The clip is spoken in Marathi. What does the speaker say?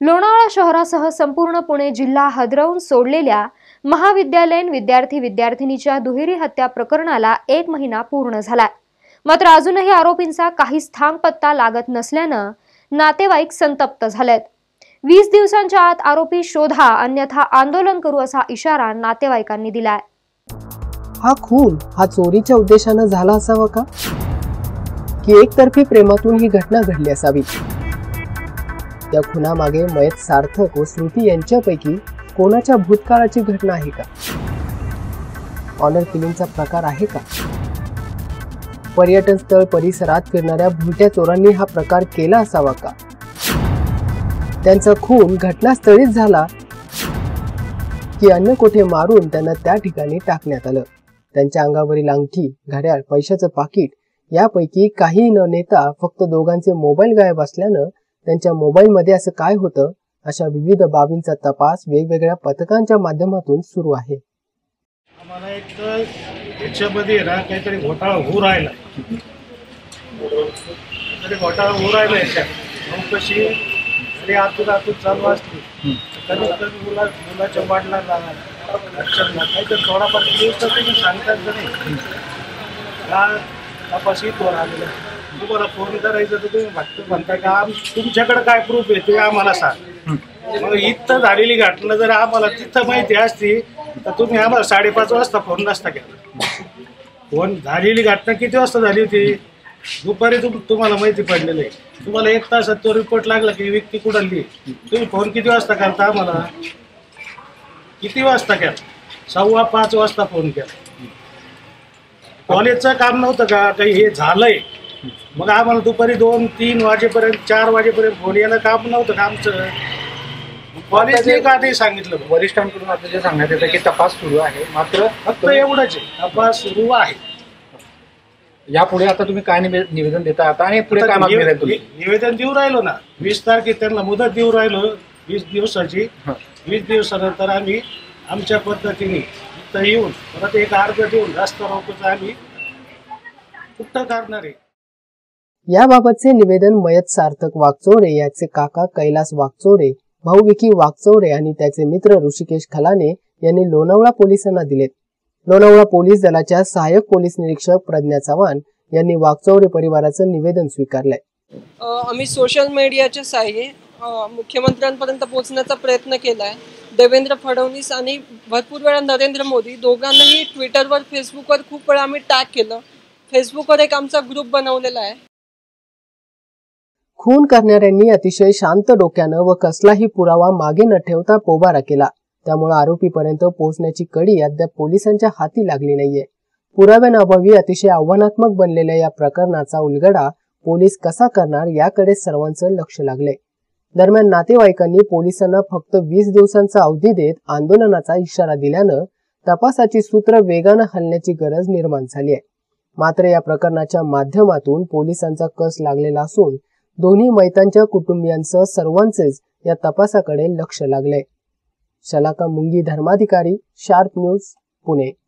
लोणावळा शहरासह संपूर्ण पुणे जिल्हा हदरवून सोडलेल्या महाविद्यालयीन विद्यार्थी विद्यार्थिनीच्या दुहेरी हत्या प्रकरणाला एक महिना पूर्ण झाला मात्र अजूनही आरोपींचा काहीच थांग पत्ता लागत नसल्यानं नातेवाईक संतप्त झालेत. वीस दिवसांच्या आत आरोपी शोधा अन्यथा आंदोलन करू असा इशारा नातेवाईकांनी दिलाय. हा खून हा चोरीच्या उद्देशानं झाला असावा का? की एकतर्फी प्रेमातून ही घटना घडली असावी? त्या खुनामागे मयत सार्थक व श्रुती यांच्यापैकी कोणाच्या भूतकाळाची घटना आहे का? ऑनर किलिंगचा प्रकार आहे का? पर्यटन स्थळ परिसरात फिरणाऱ्या भुलट्या चोरांनी हा प्रकार केला असावा का? त्यांचा खून घटनास्थळीच झाला की अन्य कोठे मारून त्यांना त्या ठिकाणी टाकण्यात आलं. त्यांच्या अंगावरील अंगठी घड्याळ पैशाचं पाकिट यापैकी काही न नेता फक्त दोघांचे मोबाईल गायब असल्यानं त्यांच्या मोबाईलमध्ये असं काय होतं अशा विविध बाबींचा तपास वेगवेगळ्या पथकांच्या माध्यमातून सुरू आहे. आम्हाला एक तर याच्यामध्ये ना काहीतरी घोटाळा होऊ राहिला. काहीतरी घोटाळा होऊ राहिला याच्यात. मग कशी तरी आतून आतून चालू असते. कधी कधी मुला मुलाच्या लक्षात काहीतरी थोडाफार दिवस तर तुम्ही सांगतात का नाही? का तपास इथवर आलेला तुम्हाला फोन करायचं तर तुम्ही फक्त म्हणता का आम तुमच्याकडे काय प्रूफ आहे? ते आम्हाला सांग. मग इथं झालेली घटना जर आम्हाला तिथं माहिती असती तर तुम्ही आम्हाला साडेपाच वाजता फोन नसता केला. फोन झालेली घटना किती वाजता झाली होती? दुपारी तुम तुम्हाला माहिती पडलेलं आहे. तुम्हाला एक तासात तो रिपोर्ट लागला की ही व्यक्ती कुठली तुम्ही फोन किती वाजता करता आम्हाला? किती वाजता केला? सव्वा पाच वाजता फोन केला. कॉलेजचं काम नव्हतं का? काही हे झालंय. मग आम्हाला दुपारी दोन तीन वाजेपर्यंत चार वाजेपर्यंत फोन येणं काम नव्हतं का आमचं? कॉलेजने का नाही सांगितलं. वरिष्ठांकडून आता जे सांगण्यात येतं की तपास सुरू आहे मात्र फक्त एवढंच आहे. तपास सुरू आहे. यापुढे आता तुम्ही काय निवे- निवेदन देता? आता आणि पुढे काय मागणी राहील तुमची? निवेदन देऊ राहिलो ना. वीस तारखेत त्यांना मुदत देऊ राहिलो. वीस दिवसाची. हं. वीस दिवसानंतर आम्ही आमच्या पद्धतीने इथं येऊन परत एक अर्ज देऊन रस्ता रोकोचं आम्ही कुठं करणार आहे? याबाबतचे निवेदन मयत सार्थक वागचोरे याचे काका कैलास वागचोरे भाऊ विकी वागचोरे आणि त्याचे मित्र ऋषिकेश खलाने यांनी लोणावळा पोलिसांना दिलेत. लोणावळा पोलीस दलाच्या सहाय्यक पोलीस निरीक्षक प्रज्ञा चव्हाण यांनी वागचौरे परिवाराचं निवेदन स्वीकारलंय. आम्ही सोशल मीडियाच्या साह्ये मुख्यमंत्र्यांपर्यंत पोहोचण्याचा प्रयत्न केला आहे देवेंद्र फडणवीस आणि भरपूर वेळा नरेंद्र मोदी दोघांनाही ट्विटरवर फेसबुकवर खूप वेळा आम्ही टॅग केलं. फेसबुकवर एक आमचा ग्रुप बनवलेला आहे. खून करणाऱ्यांनी अतिशय शांत डोक्यानं व कसलाही पुरावा मागे न ठेवता पोबारा केला. त्यामुळे आरोपीपर्यंत पोहोचण्याची कडी अद्याप पोलिसांच्या हाती लागली नाहीये. पुराव्यांअभावी अतिशय आव्हानात्मक बनलेल्या या प्रकरणाचा उलगडा पोलीस कसा करणार याकडे सर्वांचं लक्ष लागलंय दरम्यान नातेवाईकांनी पोलिसांना फक्त वीस दिवसांचा अवधी देत आंदोलनाचा इशारा दिल्यानं तपासाची सूत्र वेगानं हलण्याची गरज निर्माण झाली आहे मात्र या प्रकरणाच्या माध्यमातून पोलिसांचा कस लागलेला असून दोन्ही मैतांच्या कुटुंबियांसह सर्वांचेच या तपासाकडे लक्ष लागले. शलाका मुंगी धर्माधिकारी शार्प न्यूज पुणे.